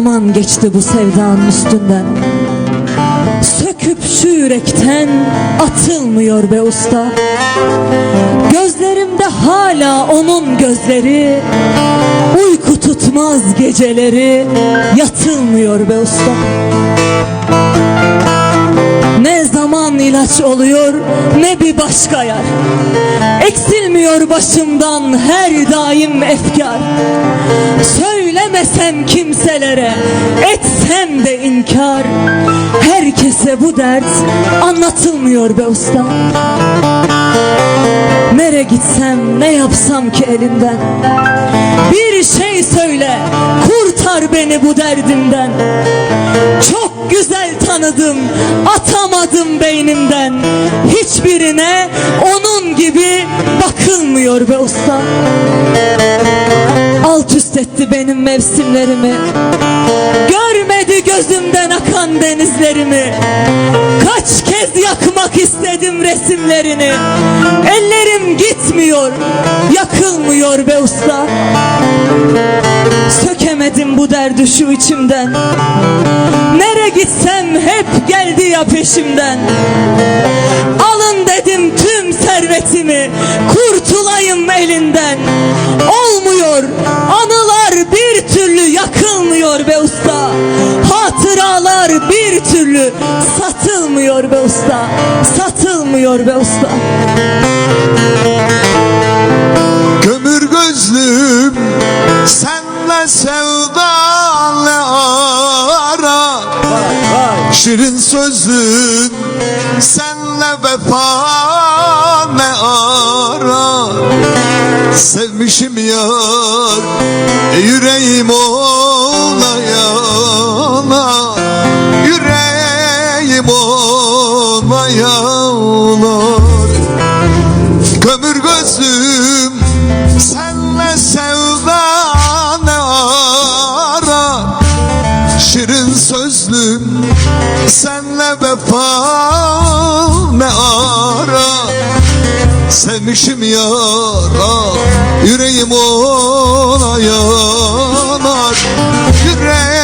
zaman geçti bu sevdanın üstünden Söküp şu yürekten atılmıyor be usta. Gözlerimde hala onun gözleri. Uyku tutmaz geceleri. Yatılmıyor be usta. Ne zaman ilaç oluyor ne bir başka yer. Eksilmiyor başımdan her daim efkar Söylemesem kimselere etsem de inkar. Herkese bu dert anlatılmıyor be usta. Nere gitsem ne yapsam ki elimden? Bir şey söyle kurtar beni bu derdimden. Çok güzel tanıdım atamadım beynimden. Hiçbirine onun gibi bakılmıyor be usta benim mevsimlerimi. Görmedi gözümden akan denizlerimi. Kaç kez yakmak istedim resimlerini. Ellerim gitmiyor Yakılmıyor be usta. Sökemedim bu derdi şu içimden. Nere gitsem hep geldi ya peşimden. Alın dedim tüm servetimi Kurtulayım elinden. Olmuyor bir türlü satılmıyor be usta Satılmıyor be usta. Kömür gözlüm senle sevdan ne ara? Şirin sözlün senle vefa ne ara? Sevmişim yar yüreğim ona yana yanar Kömür gözlüm senle sevda ne ara? Şirin sözlüm senle vefa ne ara? Sevmişim yara yüreğim ona yanar. Yüreğim